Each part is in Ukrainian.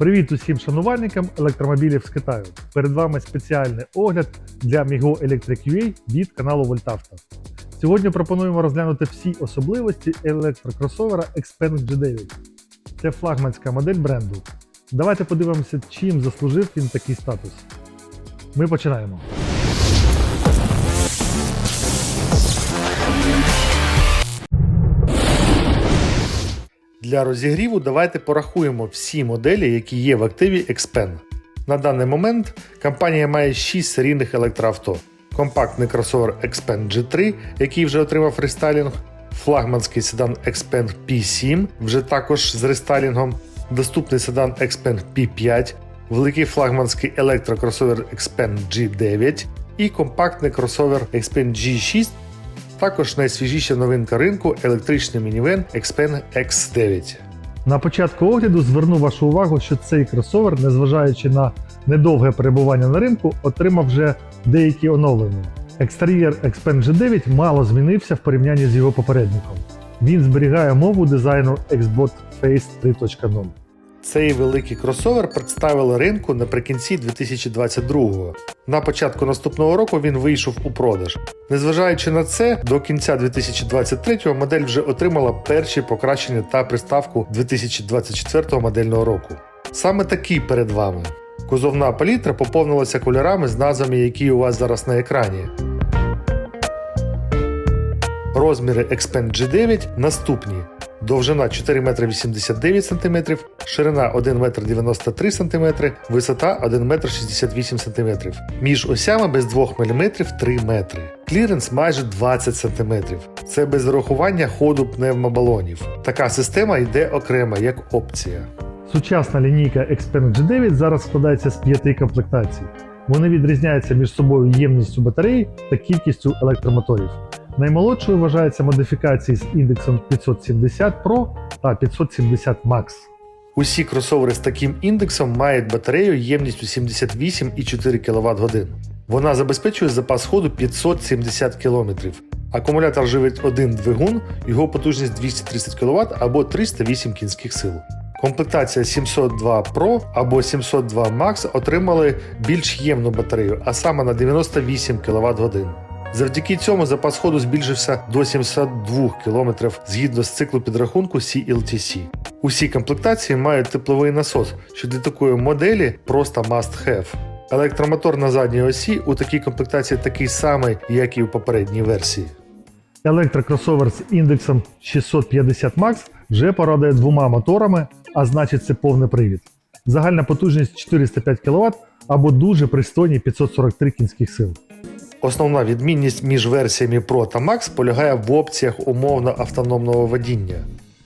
Привіт усім шанувальникам електромобілів з Китаю. Перед вами спеціальний огляд для Migo Electric UA від каналу Вольтавто. Сьогодні пропонуємо розглянути всі особливості електрокросовера Xpeng G9. Це флагманська модель бренду. Давайте подивимося, чим заслужив він такий статус. Ми починаємо. Для розігріву давайте порахуємо всі моделі, які є в активі Xpen. На даний момент компанія має 6 серійних електроавто. Компактний кросовер Xpen G3, який вже отримав рестайлінг, флагманський седан Xpen P7, вже також з рестайлінгом, доступний седан Xpen P5, великий флагманський електрокросовер Xpen G9 і компактний кросовер Xpen G6 також найсвіжіша новинка ринку електричний мінівен Xpen X9. На початку огляду зверну вашу увагу, що цей кросовер, незважаючи на недовге перебування на ринку, отримав вже деякі оновлення. Екстер'єр Xpen G9 мало змінився в порівнянні з його попередником. Він зберігає мову дизайну Xbot Face 3.0. Цей великий кросовер представили ринку наприкінці 2022-го. На початку наступного року він вийшов у продаж. Незважаючи на це, до кінця 2023-го модель вже отримала перші покращення та приставку 2024 модельного року. Саме такий перед вами. Кузовна палітра поповнилася кольорами з назвами, які у вас зараз на екрані. Розміри Xpen G9 наступні. Довжина 4 метри 89 см, ширина 1 метр 93 см, висота 1 метр 68 см. Між осями без 2 мм 3 метри. Кліренс майже 20 см. Це без врахування ходу пневмобалонів. Така система йде окремо як опція. Сучасна лінійка Xpeng G9 зараз складається з п'яти комплектацій. Вони відрізняються між собою ємністю батареї та кількістю електромоторів. Наймолодшою вважається модифікації з індексом 570 Pro та 570 Max. Усі кросовери з таким індексом мають батарею ємністю 78,4 кВт годин. Вона забезпечує запас ходу 570 км. Акумулятор живить один двигун, його потужність 230 кВт або 308 кінських сил. Комплектація 702 Pro або 702 Max отримали більш ємну батарею, а саме на 98 кВт годин. Завдяки цьому запас ходу збільшився до 72 км згідно з циклу підрахунку CLTC. Усі комплектації мають тепловий насос, що для такої моделі просто must have. Електромотор на задній осі у такій комплектації такий самий, як і у попередній версії. Електрокросовер з індексом 650 Max вже порадує двома моторами, а значить це повний привід. Загальна потужність 405 кВт або дуже пристойні 543 кінських сил. Основна відмінність між версіями Pro та Max полягає в опціях умовно автономного водіння.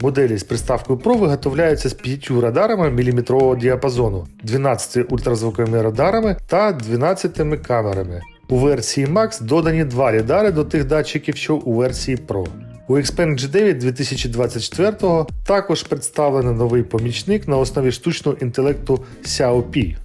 Моделі з приставкою Pro виготовляються з 5 радарами міліметрового діапазону, 12 ультразвуковими радарами та 12 камерами. У версії Max додані два радари до тих датчиків, що у версії Pro. У Xpeng G9 2024 також представлений новий помічник на основі штучного інтелекту Xiaopi.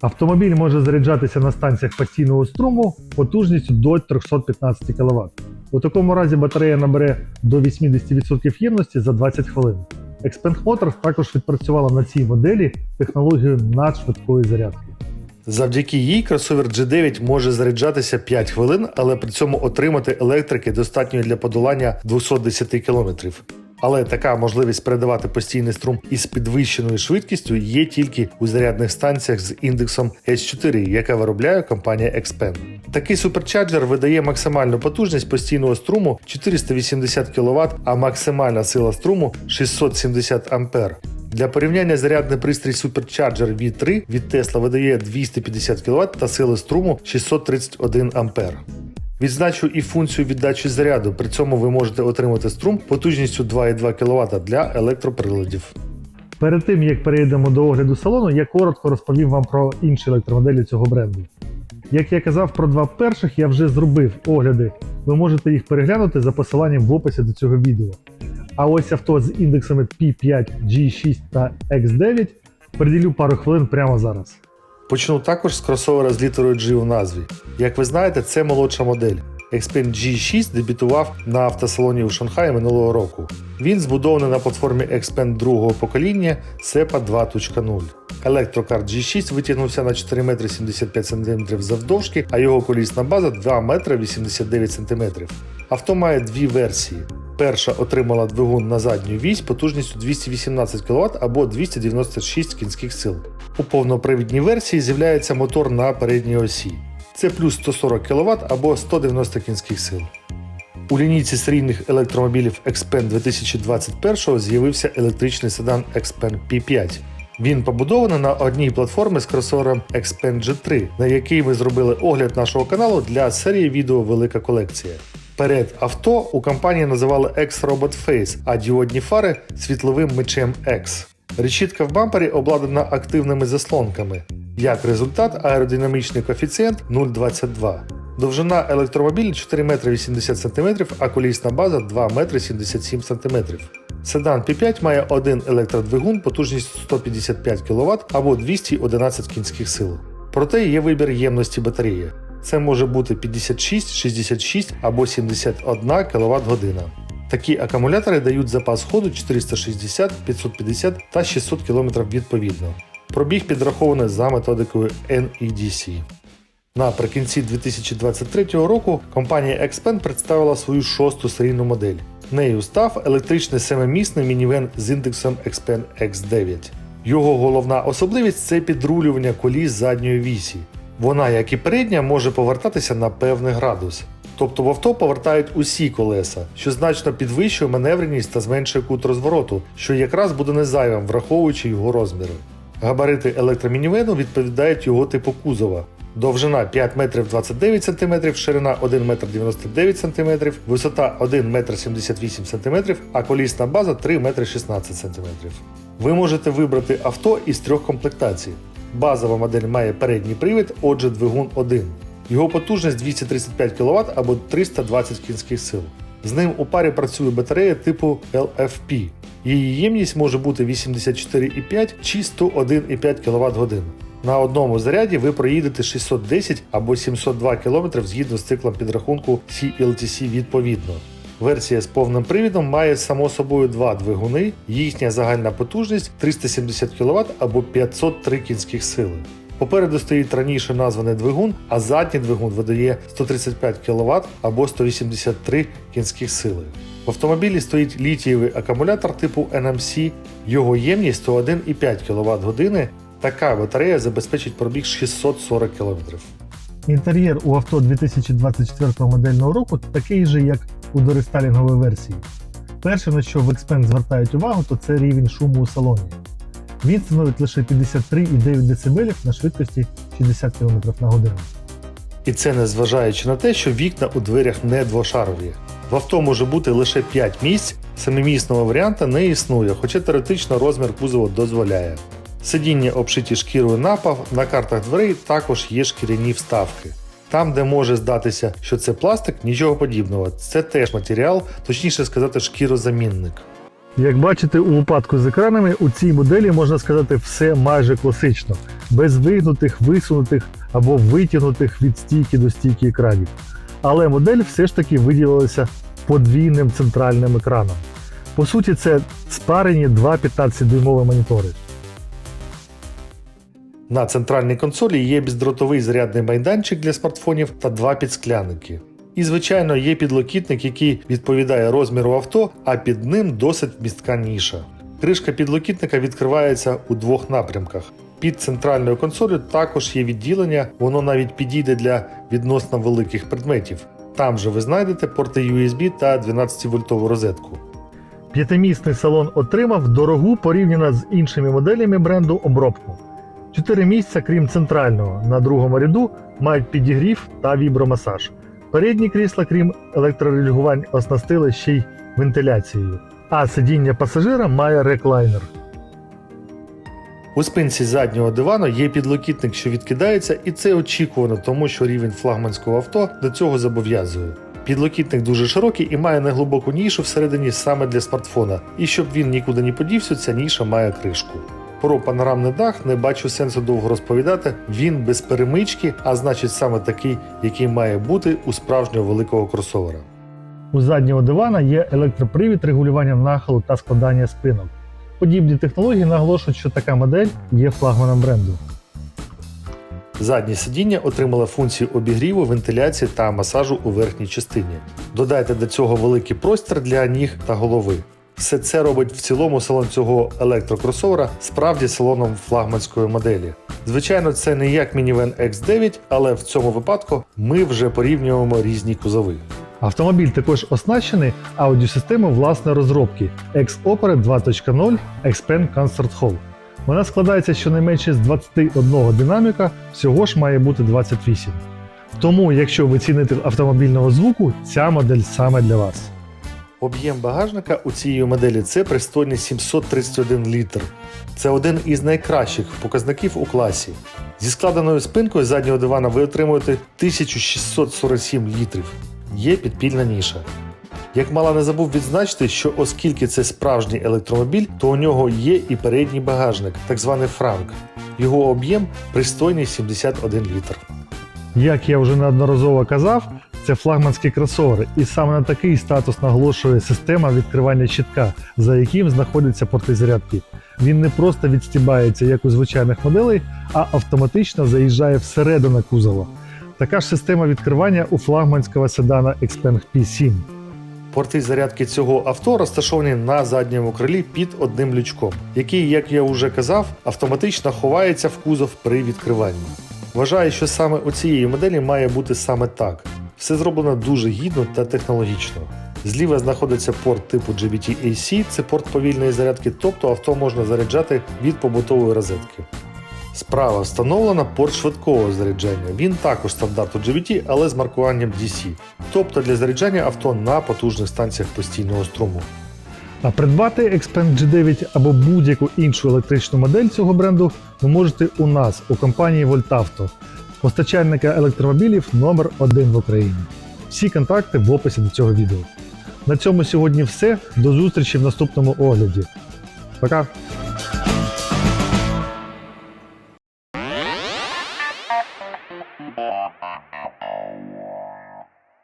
Автомобіль може заряджатися на станціях постійного струму потужністю до 315 кВт. У такому разі батарея набере до 80% ємності за 20 хвилин. Xpeng Motors також відпрацювала на цій моделі технологію надшвидкої зарядки. Завдяки їй кросовер G9 може заряджатися 5 хвилин, але при цьому отримати електрики достатньо для подолання 210 км. Але така можливість передавати постійний струм із підвищеною швидкістю є тільки у зарядних станціях з індексом S4, яка виробляє компанія Xpen. Такий суперчарджер видає максимальну потужність постійного струму 480 кВт, а максимальна сила струму 670 А. Для порівняння зарядний пристрій Supercharger V3 від Tesla видає 250 кВт та сили струму 631 А. Відзначу і функцію віддачі заряду, при цьому ви можете отримати струм потужністю 2,2 кВт для електроприладів. Перед тим як перейдемо до огляду салону, я коротко розповім вам про інші електромоделі цього бренду. Як я казав про два перших, я вже зробив огляди. Ви можете їх переглянути за посиланням в описі до цього відео. А ось авто з індексами P5, G6 та X9 приділю пару хвилин прямо зараз. Почну також з кросовера з літерою G у назві. Як ви знаєте, це молодша модель. Xpeng G6 дебютував на автосалоні у Шанхаї минулого року. Він збудований на платформі Xpeng другого покоління SEPA 2.0. Електрокар G6 витягнувся на 4 метри 75 см завдовжки, а його колісна база 2 метри 89 см. Авто має дві версії. Перша отримала двигун на задню вісь потужністю 218 кВт або 296 кінських сил. У повнопривідній версії з'являється мотор на передній осі. Це плюс 140 кВт або 190 кінських сил. У лінійці серійних електромобілів Xpeng 2021 з'явився електричний седан Xpeng P5. Він побудований на одній платформі з кросовером Xpeng G3, на який ми зробили огляд нашого каналу для серії відео Велика колекція. Перед авто у компанії називали X-Robot Face, а діодні фари світловим мечем X. Решітка в бампері обладнана активними заслонками. Як результат, аеродинамічний коефіцієнт 0,22. Довжина електромобіля 4 метри 80 см, а колісна база 2 метри 77 см. Седан P5 має один електродвигун потужністю 155 кВт або 211 кінських сил. Проте є вибір ємності батареї. Це може бути 56, 66 або 71 кВт година. Такі акумулятори дають запас ходу 460, 550 та 600 км відповідно. Пробіг підрахований за методикою NEDC. Наприкінці 2023 року компанія Xpeng представила свою шосту серійну модель. Нею став електричний семимісний мінівен з індексом Xpeng X9. Його головна особливість це підрулювання коліс задньої вісі. Вона, як і передня, може повертатися на певний градус. Тобто в авто повертають усі колеса, що значно підвищує маневреність та зменшує кут розвороту, що якраз буде не зайвим, враховуючи його розміри. Габарити електромінівену відповідають його типу кузова. Довжина 5 метрів 29 см, ширина 1 метр 99 см, висота 1 метр 78 см, а колісна база 3 метри 16 см. Ви можете вибрати авто із трьох комплектацій. Базова модель має передній привід, отже двигун 1. Його потужність 235 кВт або 320 кінських сил. З ним у парі працює батарея типу LFP. Її ємність може бути 84,5 чи 101,5 кВт годин. На одному заряді ви проїдете 610 або 702 км згідно з циклом підрахунку CLTC відповідно. Версія з повним привідом має само собою два двигуни, їхня загальна потужність 370 кВт або 503 кінських сили. Попереду стоїть раніше названий двигун, а задній двигун видає 135 кВт або 183 кінських сили. В автомобілі стоїть літієвий акумулятор типу NMC, його ємність 101,5 кВт години. Така батарея забезпечить пробіг 640 км. Інтер'єр у авто 2024 модельного року такий же, як у дорестайлінговій версії. Перше, на що в Xpeng звертають увагу, то це рівень шуму у салоні. Він становить лише 53,9 дБ на швидкості 60 км на годину. І це незважаючи на те, що вікна у дверях не двошарові. В авто може бути лише 5 місць, самомісного варіанта не існує, хоча теоретично розмір кузова дозволяє. Сидіння обшиті шкірою напав, на картах дверей також є шкіряні вставки. Там, де може здатися, що це пластик, нічого подібного. Це теж матеріал, точніше сказати, шкірозамінник. Як бачите, у випадку з екранами у цій моделі можна сказати все майже класично, без вигнутих, висунутих або витягнутих від стійки до стійки екранів. Але модель все ж таки виділилася подвійним центральним екраном. По суті, це спарені два 15-дюймові монітори. На центральній консолі є бездротовий зарядний майданчик для смартфонів та два підскляники. І, звичайно, є підлокітник, який відповідає розміру авто, а під ним досить вмістка ніша. Кришка підлокітника відкривається у двох напрямках. Під центральною консолью також є відділення, воно навіть підійде для відносно великих предметів. Там же ви знайдете порти USB та 12-вольтову розетку. П'ятимісний салон отримав дорогу порівняно з іншими моделями бренду обробку. Чотири місця, крім центрального, на другому ряду мають підігрів та вібромасаж. Передні крісла, крім електрорегулювань, оснастили ще й вентиляцією. А сидіння пасажира має реклайнер. У спинці заднього дивану є підлокітник, що відкидається, і це очікувано, тому що рівень флагманського авто до цього зобов'язує. Підлокітник дуже широкий і має неглибоку нішу всередині саме для смартфона. І щоб він нікуди не подівся, ця ніша має кришку. Про панорамний дах не бачу сенсу довго розповідати. Він без перемички, а значить саме такий, який має бути у справжнього великого кросовера. У заднього дивана є електропривід регулювання нахилу та складання спинок. Подібні технології наголошують, що така модель є флагманом бренду. Заднє сидіння отримало функцію обігріву, вентиляції та масажу у верхній частині. Додайте до цього великий простір для ніг та голови. Все це робить в цілому салон цього електрокросовера справді салоном флагманської моделі. Звичайно, це не як мінівен X9, але в цьому випадку ми вже порівнюємо різні кузови. Автомобіль також оснащений аудіосистемою власної розробки X-Opera 2.0 Expand Concert Hall. Вона складається щонайменше з 21 динаміка, всього ж має бути 28. Тому, якщо ви цінитель автомобільного звуку, ця модель саме для вас. Об'єм багажника у цієї моделі це пристойний 731 літр. Це один із найкращих показників у класі. Зі складеною спинкою заднього дивана ви отримуєте 1647 літрів. Є підпільна ніша. Як мало не забув відзначити, що оскільки це справжній електромобіль, то у нього є і передній багажник, так званий франк. Його об'єм пристойний 71 літр. Як я вже неодноразово казав, це флагманський кросовер, і саме на такий статус наголошує система відкривання щитка, за яким знаходяться порти зарядки. Він не просто відстібається, як у звичайних моделей, а автоматично заїжджає всередину кузова. Така ж система відкривання у флагманського седана Xpeng P7. Порти зарядки цього авто розташовані на задньому крилі під одним лючком, який, як я вже казав, автоматично ховається в кузов при відкриванні. Вважаю, що саме у цієї моделі має бути саме так. Все зроблено дуже гідно та технологічно. Зліва знаходиться порт типу GBT-AC, це порт повільної зарядки, тобто авто можна заряджати від побутової розетки. Справа встановлена порт швидкого заряджання. Він також стандарту GBT, але з маркуванням DC, тобто для заряджання авто на потужних станціях постійного струму. А придбати Xpeng G9 або будь-яку іншу електричну модель цього бренду ви можете у нас у компанії Voltauto, постачальника електромобілів номер 1 в Україні. Всі контакти в описі до цього відео. На цьому сьогодні все. До зустрічі в наступному огляді. Пока!